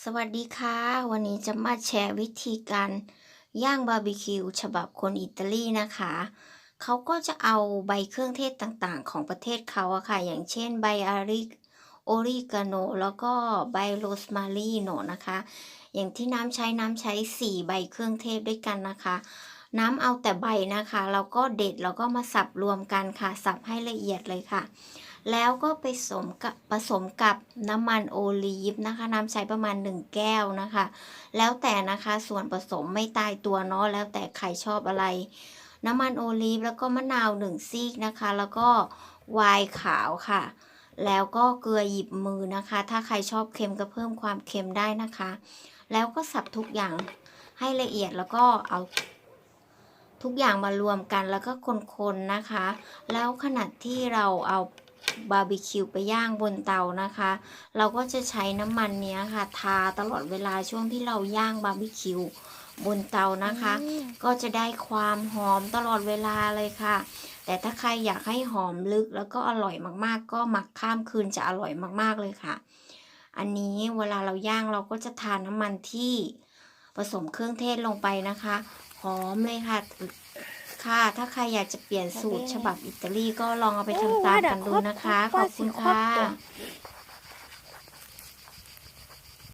สวัสดีค่ะ วันนี้จะมาแชร์วิธีการย่างบาร์บีคิวฉบับคนอิตาลีนะคะ เขาก็จะเอาใบเครื่องเทศต่างๆ ของประเทศเขาอะค่ะ อย่างเช่นใบอาริโอริกาโน แล้วก็ใบโรสมารีโนนะคะ อย่างที่น้ำใช้น้ำใช้ 4 ใบเครื่องเทศด้วยกันนะคะ น้ำเอาแต่ใบนะคะ แล้วก็เด็ดแล้วก็มาสับรวมกันค่ะ สับให้ละเอียดเลยค่ะ แล้วก็ไปผสมกับผสมกับน้ำมันโอลีฟนะคะน้ำใช้ประมาณ 1 แก้วนะคะ แล้วแต่นะคะส่วนผสมไม่ตายตัวเนาะแล้วแต่ใครชอบอะไร น้ำมันโอลีฟแล้วก็มะนาวหนึ่งซีกนะคะ แล้วก็ไวน์ขาวค่ะ แล้วก็เกลือหยิบมือนะคะ ถ้าใครชอบเค็มก็เพิ่มความเค็มได้นะคะ แล้วก็สับทุกอย่างให้ละเอียดแล้วก็เอาทุกอย่างมารวมกันแล้วก็คนๆนะคะ แล้วขณะที่เราเอา บาร์บีคิวไปย่างบนเตานะคะ เราก็จะใช้น้ำมันเนี้ยค่ะ ทาตลอดเวลาช่วงที่เราย่างบาร์บีคิวบนเตานะคะ ก็จะได้ความหอมตลอดเวลาเลยค่ะ แต่ถ้าใครอยากให้หอมลึกแล้วก็อร่อยมากๆ ก็หมักข้ามคืนจะอร่อยมากๆเลยค่ะ อันนี้เวลาเราย่างเราก็จะทานน้ำมันที่ผสมเครื่องเทศลงไปนะคะ หอมเลยค่ะ ค่ะ ถ้าใครอยากจะเปลี่ยนสูตรฉบับอิตาลีก็ลองเอาไปทำตามกันดูนะคะ ขอบคุณค่ะ